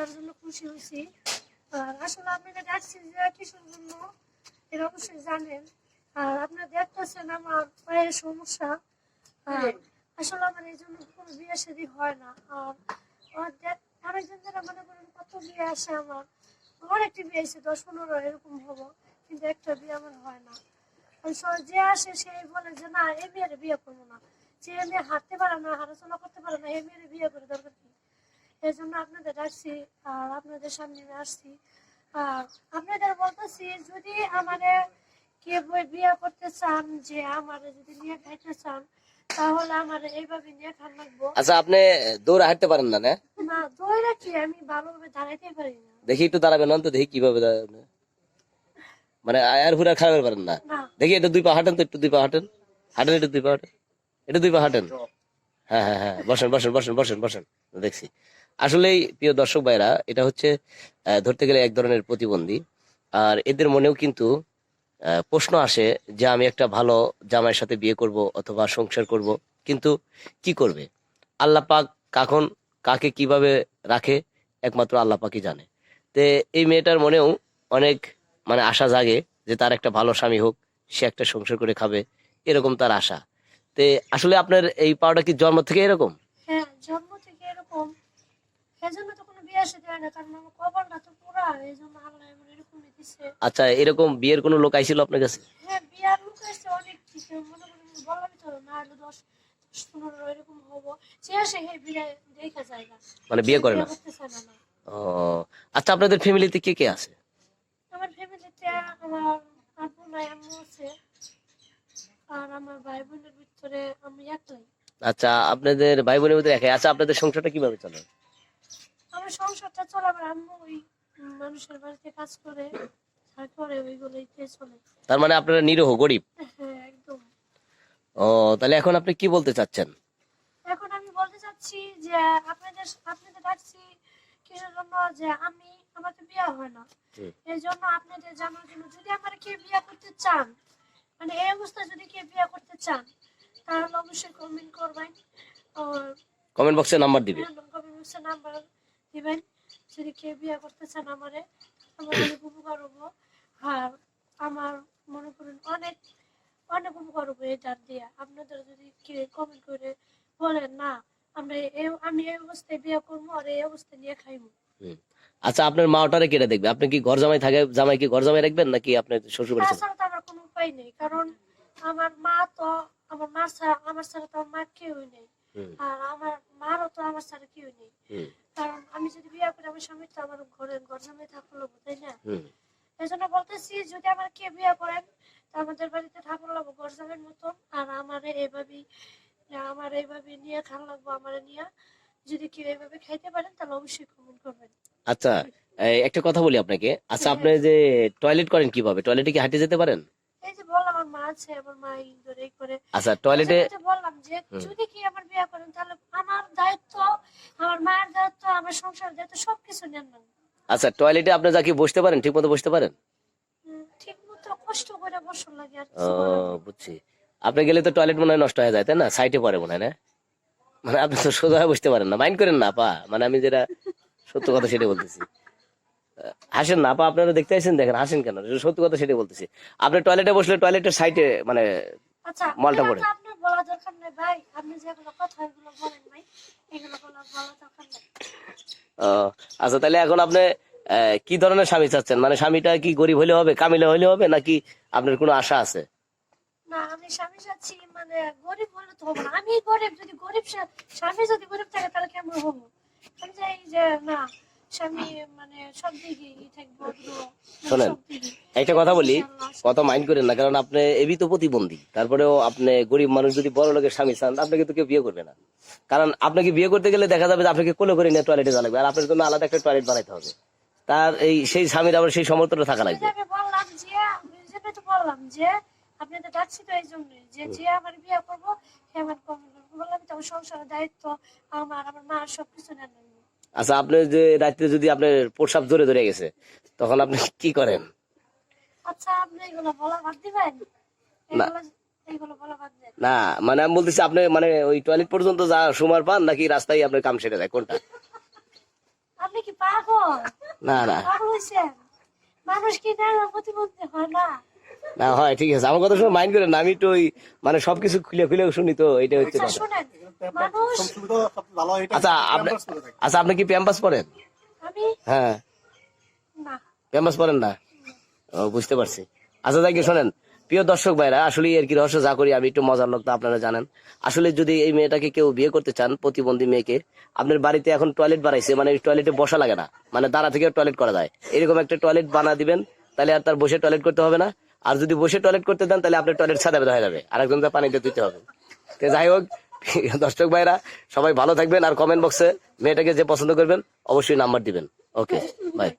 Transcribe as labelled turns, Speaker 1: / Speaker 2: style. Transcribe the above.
Speaker 1: তার জন্য খুশি হয়েছি। আর আসলে আপনাদের ডাকছি যে কিসের জন্য এটা অবশ্যই জানেন। আর আপনারা দেখতেছেন আমার পায়ের সমস্যা। আর আসলে আমার এই জন্য কোনো বিয়ে শাদী হয় না। আর অনেকদিন ধরে মনে করেন কত বিয়ে আসে আমার। একটি বিয়ে এসে দশ পনেরো এরকম হব। কিন্তু একটা বিয়ে আমার হয় না। যে আসে সেই বলে যে না এই মেয়ের বিয়ে করব না। যে মেয়ে হাঁটতে পারে না হাঁটাচলা করতে পারে না এই মেয়ের বিয়ে করে দরকার কি? এই জন্য আপনাদের ডাকছি আর আপনাদের সামনে আসছি। আর আপনাদের বলতেছি যদি কে বই বিয়ে করতে চান যে আমার যদি নিয়ে খাইতে চান তাহলে আমার এইভাবে নিয়ে খান লাগবো।
Speaker 2: আচ্ছা আপনি দৌড়ে হাঁটতে পারেন না না?
Speaker 1: না দইরা কি আমি ভালোভাবে দাঁড়াইতে পারি না?
Speaker 2: দেখি একটু দাঁড়াবেন দেখি কীভাবে দাঁড়াবেন। মানে আয়ার হুরা খারাপ পারেন না।
Speaker 1: না।
Speaker 2: দেখি এটা দুই পা হাঁটেন তো একটু দুই পা হাঁটেন। হাঁটেন একটু দুই পা হাঁটেন। এটা দুই পা হাঁটেন? হ্যাঁ হ্যাঁ হ্যাঁ। বসেন বসেন বসেন বসেন বসেন। দেখছি। আসলেই প্রিয় দর্শক ভাইরা, এটা হচ্ছে ধরতে গেলে এক ধরনের প্রতিবন্ধী। আর এদের মনেও কিন্তু প্রশ্ন আসে যে আমি একটা ভালো জামাইয়ের সাথে বিয়ে করব অথবা সংসার করব, কিন্তু কি করবে? আল্লাহ পাক কখন কাকে কীভাবে রাখে, একমাত্র আল্লাহ পাকই জানে। তে এই মেয়েটার মনেও অনেক মানে আশা জাগে যে তার একটা ভালো স্বামী হোক, সে একটা সংসার করে খাবে, এরকম তার আশা। তে আসলে আপনার এই পাওয়াটা কি জন্ম থেকে এরকম?
Speaker 1: হ্যাঁ জন্ম থেকে এরকম এজন্য তো কোনো বিয়ে সাথে হয় না কারণ আমার কপালটা তো পুরা এই জন্য আল্লাহ এমন এরকমই দিছে
Speaker 2: আচ্ছা এরকম বিয়ের কোনো লোক আইছিল আপনার কাছে?
Speaker 1: হ্যাঁ মনে বিয়ে
Speaker 2: করে না? ও আচ্ছা আপনাদের ফ্যামিলিতে কে কে আছে?
Speaker 1: আমার ফ্যামিলিতে আমার আপু নাই আম্মু আছে। আর আমার ভাই বোনের ভিতরে আমি একলাই।
Speaker 2: আচ্ছা আপনাদের ভাই বোনের মধ্যে একাই। আচ্ছা আপনাদের সংসারটা কীভাবে চলে?
Speaker 1: সংসারটা চলে আমার আম্মু ওই মানুষের বাড়িতে কাজ করে তারপরে ওইগুলোইতে চলে।
Speaker 2: তার মানে আপনারা নিরহ গরিব?
Speaker 1: হ্যাঁ একদম।
Speaker 2: ও তাহলে এখন আপনি কি বলতে চাচ্ছেন?
Speaker 1: এখন আমি বলতে চাচ্ছি যে আপনাদের আপনাদের ডাকছি কিসের জন্য? যে আমি আমাকে বিয়ে হয় না। এই জন্য আপনাদের জানার জন্য যদি আমার কে বিয়ে করতে চান মানে এই অবস্থায় যদি কে বিয়ে করতে চান তাহলে অবশ্যই কমেন্ট করবেন।
Speaker 2: কমেন্ট বক্সে নাম্বার দিবে।
Speaker 1: কমেন্ট বক্সে নাম্বার। দিবেন। যদি কে বিয়ে করতে চান আমারে আমার অনেক উপকার হব। আর আমার মনে করেন অনেক অনেক উপকার হব এটা দিয়ে। আপনাদের যদি কে কমেন্ট করে বলেন না আমরা আমি এই অবস্থায় বিয়ে করব আর এই অবস্থায় নিয়ে খাইবো।
Speaker 2: আচ্ছা আপনার মা ওটারে কেটে দেখবে? আপনি কি ঘর জামাই থাকে জামাই কি ঘর জামাই রাখবেন নাকি আপনার শ্বশুর বাড়ি
Speaker 1: তাছাড়া তো আমার কোনো উপায় নেই কারণ আমার মা তো আমার মা ছাড়া আমার ছাড়া তো আমার মা কেউই নেই। আর আমার মারও তো আমার ছাড়া কেউ নেই। কারণ আমি যদি বিয়ে করি আমার স্বামী তো আমার ঘরে ঘর জামাই থাকল তাই না? এই জন্য বলতেছি যদি আমার কে বিয়ে করেন তা আমাদের বাড়িতে ঠাকুর লাগবো ঘর জামের মতন। আর আমার এইভাবেই আমার এইভাবে নিয়ে খান লাগবো আমার নিয়ে। যদি কেউ এইভাবে খাইতে পারেন তাহলে অবশ্যই কমেন্ট করবেন।
Speaker 2: আচ্ছা একটা কথা বলি আপনাকে। আচ্ছা আপনি যে টয়লেট করেন কীভাবে? টয়লেটে কি হাঁটে যেতে পারেন?
Speaker 1: এই যে বললাম আমার মা আছে আমার মা ধরে করে।
Speaker 2: আচ্ছা টয়লেটে
Speaker 1: বললাম যে যদি কি আমার বিয়ে করেন তাহলে আমার দায়িত্ব আমার আমার সংসার দায়িত্ব সবকিছু নেন
Speaker 2: আচ্ছা টয়লেটে আপনি যা কি বসতে পারেন ঠিক মতো বসতে পারেন?
Speaker 1: ঠিক মতো কষ্ট করে বসুন লাগে আর
Speaker 2: ও বুঝছি। আপনি গেলে তো টয়লেট মনে হয় নষ্ট হয়ে যায় তাই না? সাইডে পড়ে মনে হয় না? মানে আপনি তো সোজা হয়ে বসতে পারেন না। মাইন্ড করেন না পা মানে আমি যেটা সত্য কথা সেটাই বলতেছি। হাসেন না পা আপনারা দেখতে আসেন দেখেন হাসেন কেন? সত্য কথা সেটাই বলতেছি। আপনি টয়লেটে বসলে টয়লেটের সাইডে মানে
Speaker 1: আচ্ছা
Speaker 2: মলটা পড়ে।
Speaker 1: বলা দরকার নেই ভাই। আপনি যেগুলো কথা এগুলো বলেন ভাই। এগুলো বলা দরকার নেই।
Speaker 2: আচ্ছা তাহলে এখন আপনি কি ধরনের স্বামী চাচ্ছেন? মানে স্বামীটা কি গরিব হলে হবে কামিলে হলে হবে নাকি আপনার কোনো আশা আছে?
Speaker 1: না আমি স্বামী চাচ্ছি মানে গরিব হলে তো হবে আমি গরিব যদি গরিব স্বামী যদি গরিব থাকে তাহলে কেমন হব? আমি চাই যে না স্বামী মানে সব দিকে থাকব
Speaker 2: শোনেন, একটা কথা বলি কত মাইন্ড করেন না কারণ আপনি এবি তো প্রতিবন্ধী। তারপরেও আপনি গরিব মানুষ যদি বড় লোকের স্বামী চান আপনাকে তো কেউ বিয়ে করবে না। কারণ আপনাকে বিয়ে করতে গেলে দেখা যাবে যে আপনাকে কোলে করে নিয়ে টয়লেটে যাওয়া লাগবে আর আপনার জন্য আলাদা একটা টয়লেট বানাইতে হবে। তার এই সেই স্বামীর আবার সেই সমর্থনটা থাকা লাগবে।
Speaker 1: বললাম যে তো বললাম যে আপনাদের ডাকছি তো এই জন্যই যে যে আমার বিয়ে করব সে আমার কম করব। বললাম তো সংসারের দায়িত্ব আমার আমার মা সবকিছু নেন
Speaker 2: আচ্ছা আপনি যে রাত্রে যদি আপনার প্রসাব ধরে ধরে গেছে তখন আপনি কি করেন?
Speaker 1: আচ্ছা আপনি এগুলো বলা বাদ দিবেন?
Speaker 2: না।
Speaker 1: এগুলো এগুলো বলা বাদ দেন।
Speaker 2: না মানে আমি বলতেছি আপনি মানে ওই টয়লেট পর্যন্ত যা সময় পান নাকি রাস্তায় আপনার কাম সেরে যায়? কোনটা?
Speaker 1: আপনি কি পাগল?
Speaker 2: না না।
Speaker 1: পাগল মানুষ কি না প্রতিবন্ধী হয় না?
Speaker 2: না হয় ঠিক আছে। আমার কথা শুনে মাইন্ড করেন না আমি তো ওই মানে সবকিছু খুলে খুলে শুনি তো এটা হচ্ছে
Speaker 1: আচ্ছা
Speaker 2: কথা। আচ্ছা আপনি। আচ্ছা আপনি কি প্যাম্পাস পড়েন? হ্যাঁ।
Speaker 1: না।
Speaker 2: প্যাম্পাস পড়েন না? ও বুঝতে পারছি। আচ্ছা তাই কি শোনেন প্রিয় দর্শক ভাইরা আসলে আর কি রহস্য যা করি আমি একটু মজার লোক তো আপনারা জানেন। আসলে যদি এই মেয়েটাকে কেউ বিয়ে করতে চান প্রতিবন্ধী মেয়েকে আপনার বাড়িতে এখন টয়লেট বানাইছে মানে টয়লেটে বসা লাগে না। মানে দাঁড়া থেকে টয়লেট করা যায়। এরকম একটা টয়লেট বানা দিবেন তাহলে আর তার বসে টয়লেট করতে হবে না। আর যদি বসে টয়লেট করতে দেন, তাহলে আপনার টয়লেট সাদা বেদা হয়ে যাবে। আর একজন দিয়ে দিতে হবে। তো যাই হোক, দর্শক ভাইরা, সবাই ভালো থাকবেন আর কমেন্ট বক্সে মেয়েটাকে যে পছন্দ করবেন, অবশ্যই নাম্বার দিবেন। Okay bye